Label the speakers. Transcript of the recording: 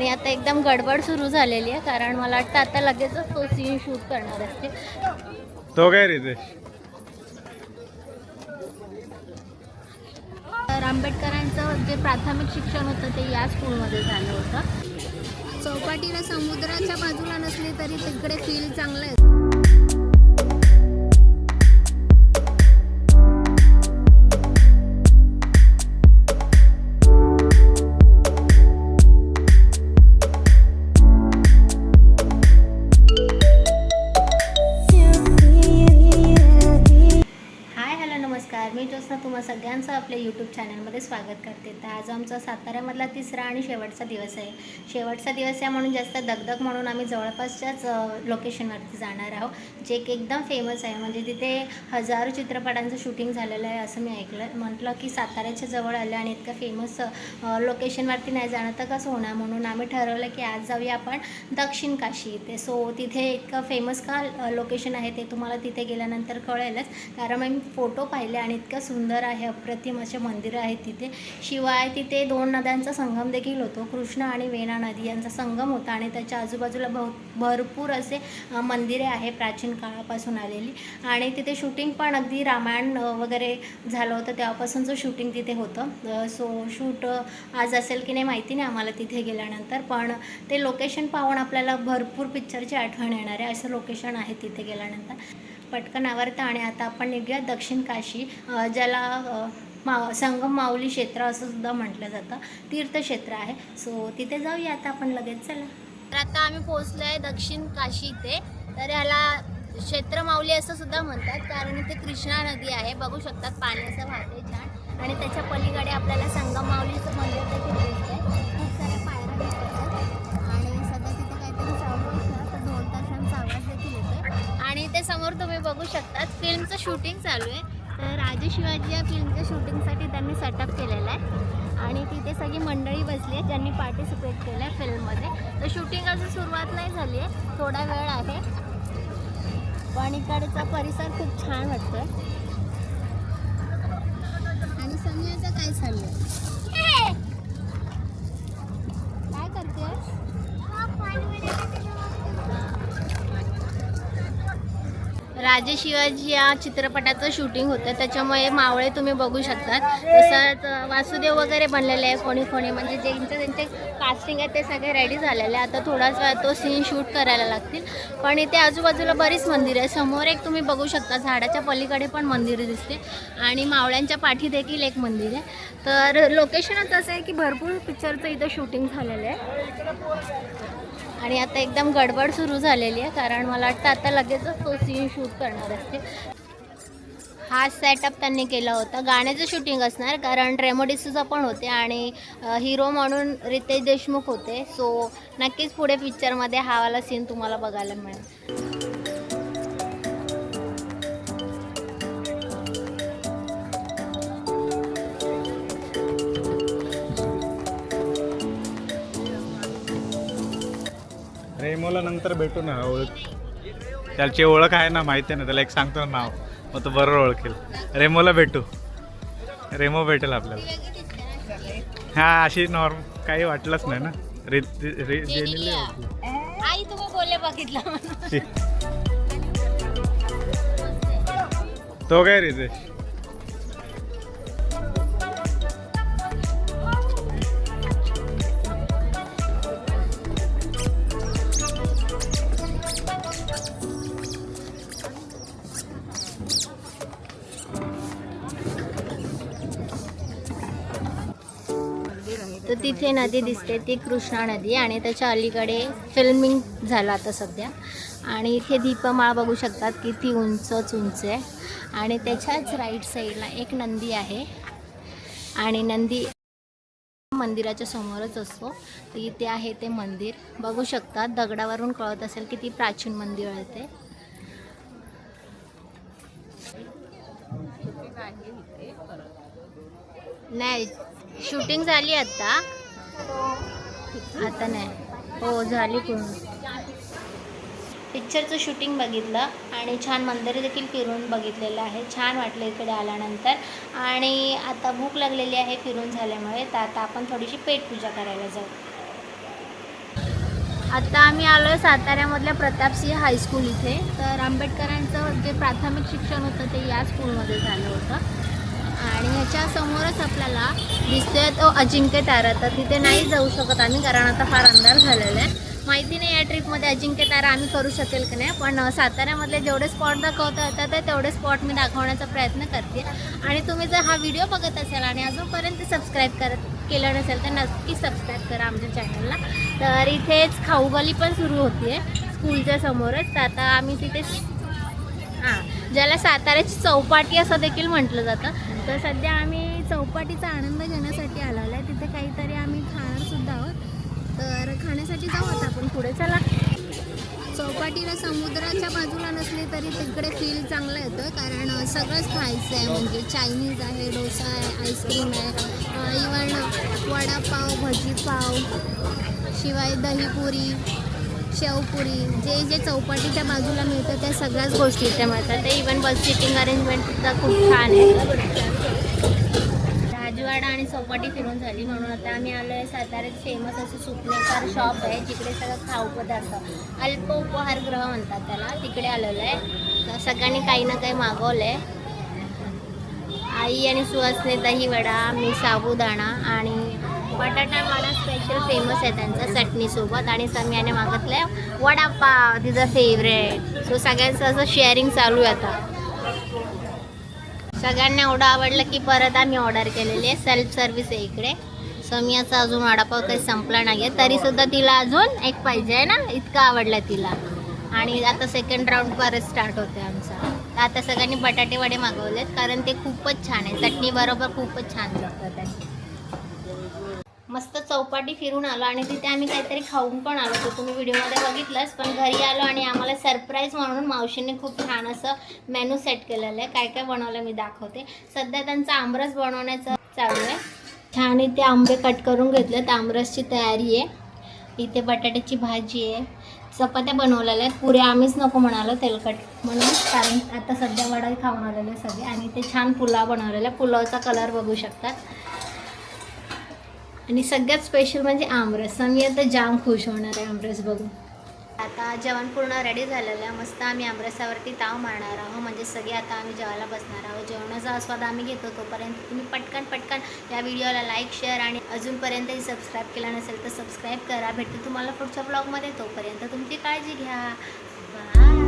Speaker 1: आणि आता एकदम गडबड सुरू झालेली आहे कारण मला वाटतं आता लगेचच तो सीन शूट करणार असते
Speaker 2: तो काय रितेश
Speaker 1: तर आंबेडकरांचं जे प्राथमिक शिक्षण होतं ते या स्कूलमध्ये झालं होतं. चौपाटीला समुद्राच्या बाजूला नसली तरी तिकडे फील चांगलं आहे. आपल्या यूट्यूब चॅनलमध्ये स्वागत करते. तर आज आमचा साताऱ्यामधला तिसरा आणि शेवटचा दिवस आहे. शेवटचा दिवस आहे म्हणून जास्त दगदग म्हणून आम्ही जवळपासच्याच लोकेशनवरती जाणार आहोत. जे की एकदम फेमस आहे. म्हणजे तिथे हजारो चित्रपटांचं शूटिंग झालेलं आहे असं मी ऐकलं. म्हटलं की साताऱ्याच्या जवळ आलं आणि इतकं फेमस लोकेशनवरती नाही जाणं तर कसं होणार? म्हणून आम्ही ठरवलं की आज जाऊया आपण दक्षिण काशी इथे. सो तिथे इतकं फेमस का लोकेशन आहे ते तुम्हाला तिथे गेल्यानंतर कळेलच. कारण मी फोटो पाहिले आणि इतकं सुंदर आहे अप्रतिम असे मंदिरं आहेत तिथे. शिवाय तिथे दोन नद्यांचा संगम देखील होतो. कृष्णा आणि वेणा नदी यांचा संगम होता आणि त्याच्या आजूबाजूला बहु भरपूर असे मंदिरे आहे प्राचीन काळापासून आलेली. आणि तिथे शूटिंग पण अगदी रामायण वगैरे झालं होतं तेव्हापासूनचं शूटिंग तिथे होतं. सो शूट आज असेल की नाही माहिती नाही आम्हाला तिथे गेल्यानंतर. पण ते लोकेशन पाहून आपल्याला भरपूर पिक्चरची आठवण येणार आहे. असं लोकेशन आहे तिथे गेल्यानंतर. पटकन आवडतं आणि आता आपण निघूया दक्षिण काशी ज्याला मा संगम माऊली क्षेत्र असं सुद्धा म्हटलं जातं. तीर्थक्षेत्र आहे. सो तिथे जाऊया आता आपण लगेच. चला. तर आता आम्ही पोहोचलो आहे दक्षिण काशी इथे. तर ह्याला क्षेत्र माऊली असं सुद्धा म्हणतात. कारण इथे कृष्णा नदी आहे. बघू शकतात पाणी असं वाहते छान. आणि त्याच्या पलीकडे आपल्याला संगम माऊलीचं मंदिर देखील दिसतंय. खूप साऱ्या पायऱ्या दिसतात. आणि सध्या तिथे काहीतरी चालू असणार तर दोन ताशांचा आवाज देखील येतोय. आणि ते समोर तुम्ही बघू शकतात. फिल्मचं शूटिंग चालू आहे. तर राजे शिवाजी या फिल्मच्या शूटिंगसाठी त्यांनी सेटअप केलेला आहे. आणि तिथे सगळी मंडळी बसली आहे ज्यांनी पार्टिसिपेट केलं आहे फिल्ममध्ये तर शूटिंग अजून सुरुवात नाही झाली आहे. थोडा वेळ आहे. पण इकडचा परिसर खूप छान वाटतो आहे आणि समयाचं काय चाललं आहे राजे शिवाजी या चित्रपटाचं शूटिंग होतं. त्याच्यामुळे मावळे तुम्ही बघू शकतात. तसंच वासुदेव वगैरे बनलेले आहे कोणी कोणी. म्हणजे ज्यांचे त्यांचे कास्टिंग आहे ते सगळे रेडी झालेले आहे आता थोडाच वेळ तो सीन शूट करायला लागतील. पण इथे आजूबाजूला बरीच मंदिरं आहे समोर एक तुम्ही बघू शकता झाडाच्या पलीकडे पण मंदिरं दिसते आणि मावळ्यांच्या पाठी देखील एक मंदिर आहे. तर लोकेशनच असं आहे की भरपूर पिक्चरचं इथं शूटिंग झालेलं आहे. आणि आता एकदम गडबड सुरू झालेली आहे कारण मला वाटतं आता लगेचच तो सीन शूट करणार असते हा सेटअप त्यांनी केला होता. गाण्याचं शूटिंग असणार कारण रेमो पण होते आणि हिरो म्हणून रितेश देशमुख होते. सो नक्कीच पुढे पिक्चरमध्ये हा वाला सीन तुम्हाला बघायला मिळेल.
Speaker 2: रेमोला नंतर भेटू ना ओळख. त्याची ओळख आहे ना माहिती आहे ना त्याला एक सांगतो ना नाव. मग तो बरोबर ओळखेल. रेमोला भेटू. रेमो भेटेल आपल्याला. हा अशी नॉर्म काही वाटलंच नाही ना. रे रे.
Speaker 1: आई तुम्ही बोलले बघितलं.
Speaker 2: तो काय रितेश
Speaker 1: तर तिथे नदी दिसते ती कृष्णा नदी आणि त्याच्या अलीकडे फिल्मिंग झालं आता सध्या. आणि इथे दीपमाळ बघू शकतात किती उंचच उंच आहे. आणि त्याच्याच राईट साईडला एक नंदी आहे. आणि नंदी मंदिराच्या समोरच असतो. तर इथे आहे ते मंदिर. बघू शकतात दगडावरून कळत असेल किती प्राचीन मंदिर आहे ते. नाही शूटिंग झाली आता. आता नाही. हो झाली पूर्ण. पिक्चरचं शूटिंग बघितलं आणि छान मंदिर देखील फिरून बघितलेलं आहे. छान वाटलं इकडे आल्यानंतर. आणि आता भूक लागलेली आहे फिरून झाल्यामुळे तर आता आपण थोडीशी पेट पूजा करायला जाऊ. आता आम्ही आलो आहे साताऱ्यामधल्या प्रतापसिंह हायस्कूल इथे. तर आंबेडकरांचं जे प्राथमिक शिक्षण होतं ते या स्कूलमध्ये झालं होतं. आणि ह्याच्या समोरच आपल्याला दिसतोय तो अजिंक्य तारा. तर तिथे नाही जाऊ शकत आम्ही कारण आता फार अंधार झालेला आहे. माहिती नाही या ट्रिपमध्ये अजिंक्य तारा आम्ही करू शकेल की नाही पण साताऱ्यामधले जेवढे स्पॉट दाखवता येतात ते तेवढे स्पॉट मी दाखवण्याचा प्रयत्न करते. आणि तुम्ही जर हा व्हिडिओ बघत असाल आणि अजूनपर्यंत सबस्क्राईब करत केलं नसेल तर नक्की सबस्क्राईब करा आमच्या चॅनलला. तर इथेच खाऊगली पण सुरू होती आहे स्कूलच्या समोरच. तर आता आम्ही तिथे हां ज्याला साताऱ्याची चौपाटी असं देखील म्हटलं जातं. तर सध्या आम्ही चौपाटीचा आनंद घेण्यासाठी आलेलो आहे. तिथे काहीतरी आम्ही खाणारसुद्धा आहोत. तर खाण्यासाठी जाऊ आता आपण पुढे. चला. चौपाटीला समुद्राच्या बाजूला नसले तरी तिकडे फील चांगला येतो. कारण सगळंच खायचं आहे. म्हणजे चायनीज आहे डोसा आहे आईस्क्रीम आहे. इवन वडापाव भजीपाव शिवाय दहीपुरी. शेवपुरी जे जे चौपाटीच्या बाजूला मिळतं त्या सगळ्याच गोष्टी इथे मिळतात. ते इवन बस सिटिंग अरेंजमेंट सुद्धा खूप छान आहे. राजवाडा आणि चौपाटी फिरून झाली म्हणून आता आम्ही आलो आहे साताऱ्यात फेमस असं सुपनेकार शॉप आहे जिकडे सगळं खाऊ पदार्थ अल्प उपहारगृह म्हणतात त्याला तिकडे आलेलं आहे. सगळ्यांनी काही ना काही मागवलं आहे आई आणि सुहासने दही वडा मी साबुदाणा आणि बटाटा वडा स्पेशल फेमस आहे त्यांचा चटणीसोबत आणि सम्याने मागितलं वडापाव. तिचा फेवरेट सो सगळ्यांचं असं शेअरिंग चालू आहे आता. सगळ्यांना एवढं आवडलं की परत आम्ही ऑर्डर केलेली आहे. सेल्फ सर्व्हिस आहे इकडे. समियाचा अजून वडापाव काही संपला नाही आहे तरीसुद्धा तिला अजून एक पाहिजे आहे ना? इतका आवडला तिला. आणि आता सेकंड राऊंड परत स्टार्ट होते आमचा. तर आता सगळ्यांनी बटाटे वडे मागवलेत कारण ते खूपच छान आहे. चटणी बरोबर खूपच छान लागतात. त्यांनी मस्त चौपाटी फिरून आलो आणि तिथे आम्ही काहीतरी खाऊन पण आलो. तर तुम्ही व्हिडिओमध्ये बघितलंच पण घरी आलो आणि आम्हाला सरप्राईज म्हणून मावशीने खूप छान असं मेनू सेट केलेलं आहे. काय काय बनवलं मी दाखवते. सध्या त्यांचा आमरस बनवण्याचं चालू आहे. छान इथे आंबे कट करून घेतले आमरसची तयारी आहे. इथे बटाट्याची भाजी आहे. चपात्या बनवलेल्या आहेत. पुऱ्या आम्हीच नको म्हणालो तेलकट म्हणून. कारण आता सध्या वडा खाऊन आलेले सगळे. आणि इथे छान पुलाव बनवलेला आहे. पुलावचा कलर बघू शकतात. आणि सगळ्यात स्पेशल म्हणजे आमरस. आम्ही आता जाम खुश होणार आहे आमरस बघून. आता जेवण पूर्ण रेडी झालेलं आहे. मस्त आम्ही आमरसावरती ताव मारणार आहोत. म्हणजे सगळे आता आम्ही जेवायला बसणार आहोत. जेवणाचा आस्वाद आम्ही घेतो तोपर्यंत तुम्ही पटकन पटकन या व्हिडिओला लाईक शेअर आणि अजूनपर्यंतही सबस्क्राईब केला नसेल तर सबस्क्राईब करा. भेटते तुम्हाला पुढच्या ब्लॉगमध्ये तोपर्यंत तुमची काळजी घ्या. बाय